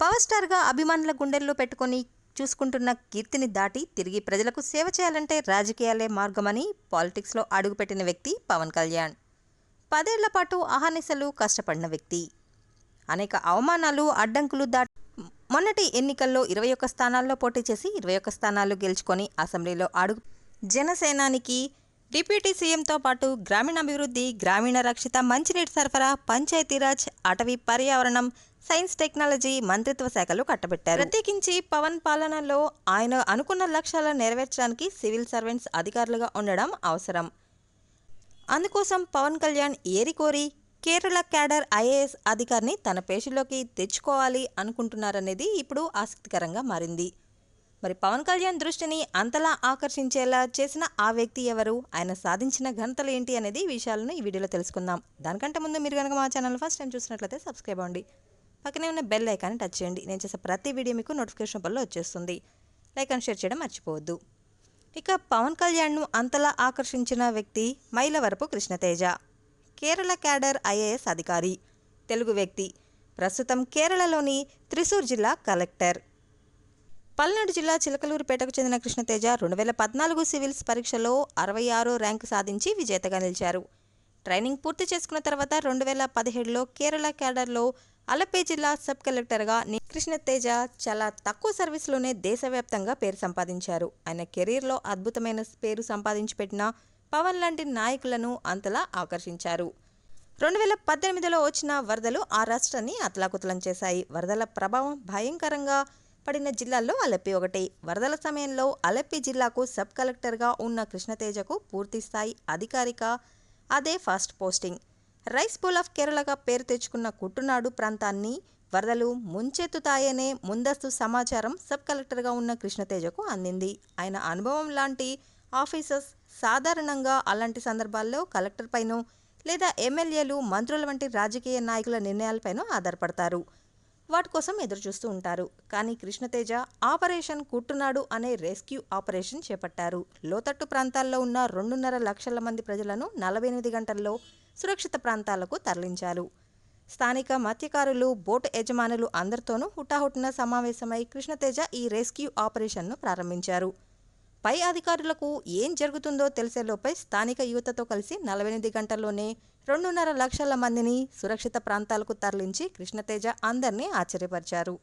Power స్టార్గా అభిమానుల గుండెల్లో పెట్టుకొని చూసుకుంటున్న కీర్తిని దాటి తిరిగి ప్రజలకు సేవ చేయాలంటే రాజకీయాలే మార్గమని పాలిటిక్స్లో అడుగుపెట్టిన వ్యక్తి పవన్ కళ్యాణ్. పదేళ్ళ పాటు అహర్నిశలు కష్టపడిన వ్యక్తి. అనేక అవమానాలు అడ్డంకులు దాటి మొన్నటి ఎన్నికల్లో ఇరవై ఒక్క స్థానాల్లో పోటీ చేసి ఇరవై ఒక్క స్థానాలు గెలుచుకొని అసెంబ్లీలో అడుగు జనసేనానికి డిప్యూటీ సీఎంతో పాటు గ్రామీణాభివృద్ధి గ్రామీణ రక్షిత మంచినీటి సరఫరా పంచాయతీరాజ్ అటవీ పర్యావరణం సైన్స్ టెక్నాలజీ మంత్రిత్వ శాఖలు కట్టబెట్టారు. ప్రత్యేకించి పవన్ పాలనలో ఆయన అనుకున్న లక్ష్యాలను నెరవేర్చడానికి సివిల్ సర్వెంట్స్ అధికారులుగా ఉండడం అవసరం. అందుకోసం పవన్ కళ్యాణ్ ఏరికోరి కేరళ క్యాడర్ ఐఏఎస్ అధికారిని తన పేషిలోకి తెచ్చుకోవాలి అనుకుంటున్నారనేది ఇప్పుడు ఆసక్తికరంగా మారింది. మరి పవన్ కళ్యాణ్ దృష్టిని అంతలా ఆకర్షించేలా చేసిన ఆ వ్యక్తి ఎవరు? ఆయన సాధించిన ఘనతలు ఏంటి అనేది విషయాలను ఈ వీడియోలో తెలుసుకుందాం. దానికంటే ముందు మీరు కనుక మా ఛానల్ ఫస్ట్ టైం చూసినట్లయితే సబ్స్క్రైబ్ అవ్వండి. పక్కనే ఉన్న బెల్ ఐకాన్ని టచ్ చేయండి. నేను చేసే ప్రతి వీడియో మీకు నోటిఫికేషన్ పనిలో వచ్చేస్తుంది. లైక్ అండ్ షేర్ చేయడం మర్చిపోవద్దు. ఇక పవన్ కళ్యాణ్ను అంతలా ఆకర్షించిన వ్యక్తి మైలవరపు కృష్ణతేజ కేరళ క్యాడర్ ఐఏఎస్ అధికారి. తెలుగు వ్యక్తి ప్రస్తుతం కేరళలోని త్రిశూర్ జిల్లా కలెక్టర్. పల్నాడు జిల్లా చిలకలూరుపేటకు చెందిన కృష్ణతేజ రెండు వేల పద్నాలుగు సివిల్స్ పరీక్షలో అరవై ఆరో ర్యాంకు సాధించి విజేతగా నిలిచారు. ట్రైనింగ్ పూర్తి చేసుకున్న తర్వాత రెండు వేల పదిహేడులో కేరళ క్యాడర్లో అలపే జిల్లా సబ్ కలెక్టర్గా కృష్ణతేజ చాలా తక్కువ సర్వీస్లోనే దేశవ్యాప్తంగా పేరు సంపాదించారు. ఆయన కెరీర్లో అద్భుతమైన పేరు సంపాదించి పెట్టిన పవన్ లాంటి నాయకులను అంతలా ఆకర్షించారు. రెండు వేల పద్దెనిమిదిలో వచ్చిన వరదలు ఆ రాష్ట్రాన్ని అతలాకుతలం చేశాయి. వరదల ప్రభావం భయంకరంగా పడిన జిల్లాల్లో అలప్పి ఒకటి. వరదల సమయంలో అలప్పి జిల్లాకు సబ్ కలెక్టర్గా ఉన్న కృష్ణతేజకు పూర్తిస్థాయి అధికారిక అదే first posting. Rice bowl of కేరళగా పేరు తెచ్చుకున్న కుట్టునాడు ప్రాంతాన్ని వరదలు ముంచెత్తుతాయనే ముందస్తు సమాచారం సబ్ కలెక్టర్గా ఉన్న కృష్ణతేజకు అందింది. ఆయన అనుభవం లాంటి ఆఫీసర్స్ సాధారణంగా అలాంటి సందర్భాల్లో కలెక్టర్ పైనో లేదా ఎమ్మెల్యేలు మంత్రుల వంటి రాజకీయ నాయకుల నిర్ణయాలపైనో ఆధారపడతారు. వాటి కోసం ఎదురు చూస్తూ ఉంటారు. కానీ కృష్ణతేజ ఆపరేషన్ కుట్టునాడు అనే రెస్క్యూ ఆపరేషన్ చేపట్టారు. లోతట్టు ప్రాంతాల్లో ఉన్న రెండున్నర లక్షల మంది ప్రజలను నలభై ఎనిమిది గంటల్లో సురక్షిత ప్రాంతాలకు తరలించారు. స్థానిక మత్స్యకారులు బోటు యజమానులు అందరితోనూ హుటాహుటిన సమావేశమై కృష్ణతేజ ఈ రెస్క్యూ ఆపరేషన్ను ప్రారంభించారు. పై అధికారులకు ఏం జరుగుతుందో తెలిసేలోపై స్థానిక యువతతో కలిసి నలభై ఎనిమిది గంటల్లోనే రెండున్నర లక్షల మందిని సురక్షిత ప్రాంతాలకు తరలించి కృష్ణతేజ అందరినీ ఆశ్చర్యపరిచారు.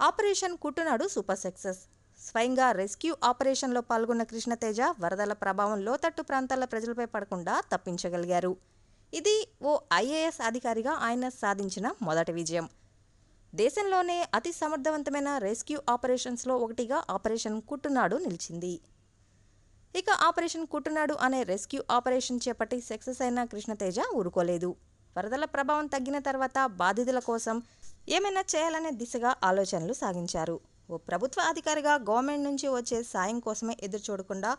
Operation Kuttanad super success. స్వయంగా రెస్క్యూ ఆపరేషన్లో పాల్గొన్న కృష్ణతేజ వరదల ప్రభావం లోతట్టు ప్రాంతాల ప్రజలపై పడకుండా తప్పించగలిగారు. ఇది ఓ ఐఏఎస్ అధికారిగా ఆయన సాధించిన మొదటి విజయం. దేశంలోనే అతి సమర్థవంతమైన రెస్క్యూ ఆపరేషన్స్లో ఒకటిగా ఆపరేషన్ కుట్టునాడు నిలిచింది. ఇక ఆపరేషన్ కుట్టునాడు అనే రెస్క్యూ ఆపరేషన్ చేపట్టి సక్సెస్ అయిన కృష్ణతేజ ఊరుకోలేదు. వరదల ప్రభావం తగ్గిన తర్వాత బాధితుల కోసం ఏమైనా చేయాలనే దిశగా ఆలోచనలు సాగించారు. ఓ ప్రభుత్వ అధికారిగా గవర్నమెంట్ నుంచి వచ్చే సాయం కోసమే ఎదురు చూడకుండా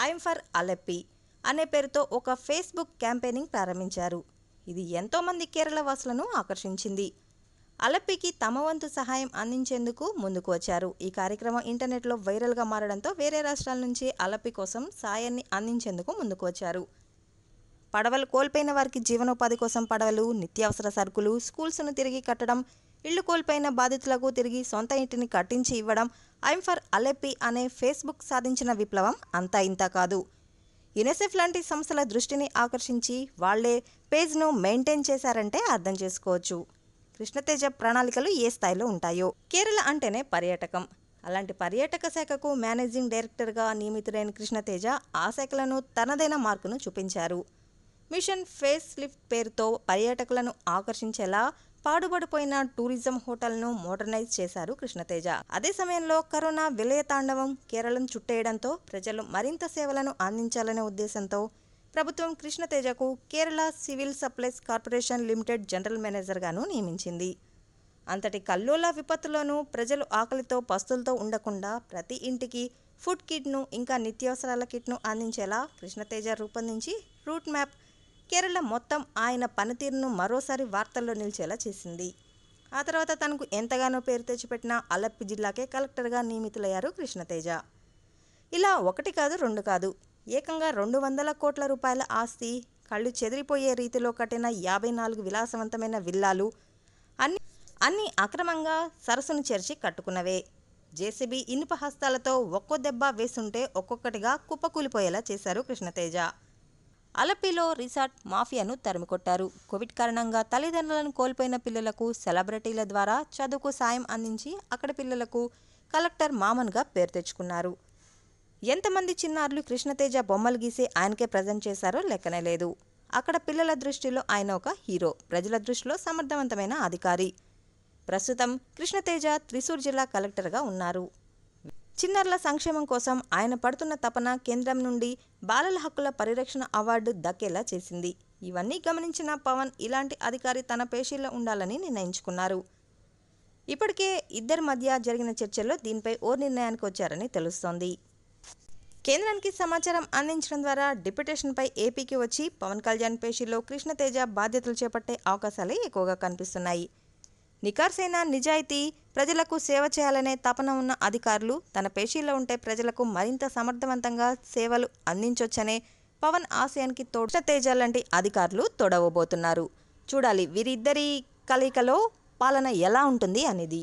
ఐఎమ్ ఫర్ అలెప్పి అనే పేరుతో ఒక ఫేస్బుక్ క్యాంపెయినింగ్ ప్రారంభించారు. ఇది ఎంతోమంది కేరళ వాసులను ఆకర్షించింది. అలప్పికి తమ వంతు సహాయం అందించేందుకు ముందుకు వచ్చారు. ఈ కార్యక్రమం ఇంటర్నెట్లో వైరల్గా మారడంతో వేరే రాష్ట్రాల నుంచి అలప్పి కోసం సాయాన్ని అందించేందుకు ముందుకు వచ్చారు. పడవలు కోల్పోయిన వారికి జీవనోపాధి కోసం పడవలు నిత్యావసర సరుకులు స్కూల్స్ను తిరిగి కట్టడం ఇళ్ళు కోల్పోయిన బాధితులకు తిరిగి సొంత ఇంటిని కట్టించి ఇవ్వడం ఐమ్ ఫర్ అలెప్పి అనే ఫేస్బుక్ సాధించిన విప్లవం అంతా ఇంత కాదు. యునిసెఫ్ లాంటి సంస్థల దృష్టిని ఆకర్షించి వాళ్ళే పేజ్ను మెయింటైన్ చేశారంటే అర్థం చేసుకోవచ్చు. కృష్ణతేజ ప్రణాళికలు ఏ స్థాయిలో ఉంటాయో? కేరళ అంటేనే పర్యాటకం. అలాంటి పర్యాటక శాఖకు మేనేజింగ్ డైరెక్టర్గా నియమితుడైన కృష్ణతేజ ఆ శాఖలను తనదైన మార్కును చూపించారు. మిషన్ ఫేస్ లిఫ్ట్ పేరుతో పర్యాటకులను ఆకర్షించేలా పాడుబడిపోయిన టూరిజం హోటల్ను మోడర్నైజ్ చేశారు కృష్ణతేజ. అదే సమయంలో కరోనా విలయ తాండవం కేరళను చుట్టేయడంతో ప్రజలు మరింత సేవలను అందించాలనే ఉద్దేశంతో ప్రభుత్వం కృష్ణతేజకు Kerala civil supplies corporation limited general మేనేజర్గాను నియమించింది. అంతటి కల్లోల విపత్తులోనూ ప్రజలు ఆకలితో పస్తులతో ఉండకుండా ప్రతి ఇంటికి ఫుడ్ కిట్ను ఇంకా నిత్యావసరాల కిట్ను అందించేలా కృష్ణతేజ రూపొందించి రూట్ మ్యాప్ కేరళ మొత్తం ఆయన పనితీరును మరోసారి వార్తల్లో నిలిచేలా చేసింది. ఆ తర్వాత తనకు ఎంతగానో పేరు తెచ్చిపెట్టిన అలప్పి జిల్లాకే కలెక్టర్గా నియమితులయ్యారు కృష్ణతేజ. ఇలా ఒకటి కాదు రెండు కాదు. ఏకంగా రెండు వందల కోట్ల రూపాయల ఆస్తి కళ్ళు చెదిరిపోయే రీతిలో కట్టిన యాభై నాలుగు విలాసవంతమైన విల్లాలు అన్ని అన్ని అక్రమంగా సరస్సును చేర్చి కట్టుకున్నవే. జేసీబీ ఇనుప హస్తాలతో ఒక్కో దెబ్బ వేసుంటే ఒక్కొక్కటిగా కుప్పకూలిపోయేలా చేశారు కృష్ణతేజ. అలపిలో రిసార్ట్ మాఫియాను తరిమికొట్టారు. కోవిడ్ కారణంగా తల్లిదండ్రులను కోల్పోయిన పిల్లలకు సెలబ్రిటీల ద్వారా చదువుకు సాయం అందించి అక్కడ పిల్లలకు కలెక్టర్ మామన్గా పేరు తెచ్చుకున్నారు. ఎంతమంది చిన్నారులు కృష్ణతేజ బొమ్మలు గీసి ఆయనకే ప్రజెంట్ చేశారో లెక్కనే లేదు. అక్కడ పిల్లల దృష్టిలో ఆయన ఒక హీరో ప్రజల దృష్టిలో సమర్థవంతమైన అధికారి. ప్రస్తుతం కృష్ణతేజ త్రిశూర్ జిల్లా కలెక్టర్గా ఉన్నారు. చిన్నారుల సంక్షేమం కోసం ఆయన పడుతున్న తపన కేంద్రం నుండి బాలల హక్కుల పరిరక్షణ అవార్డు దక్కేలా చేసింది. ఇవన్నీ గమనించిన పవన్ ఇలాంటి అధికారి తన పేషీల్లో ఉండాలని నిర్ణయించుకున్నారు. ఇప్పటికే ఇద్దరి మధ్య జరిగిన చర్చల్లో దీనిపై ఓ నిర్ణయానికి వచ్చారని తెలుస్తోంది. కేంద్రానికి సమాచారం అందించడం ద్వారా డిప్యుటేషన్పై ఏపీకి వచ్చి పవన్ కళ్యాణ్ పేషీలో కృష్ణతేజ బాధ్యతలు చేపట్టే అవకాశాలే ఎక్కువగా కనిపిస్తున్నాయి. నికార్సైన నిజాయితీ ప్రజలకు సేవ చేయాలనే తపన ఉన్న అధికారులు తన పేషీలో ఉంటే ప్రజలకు మరింత సమర్థవంతంగా సేవలు అందించొచ్చనే పవన్ ఆశయానికి తోట తేజ లాంటి అధికారులు తొడవబోతున్నారు. చూడాలి వీరిద్దరి కలయికలో పాలన ఎలా ఉంటుంది అనేది.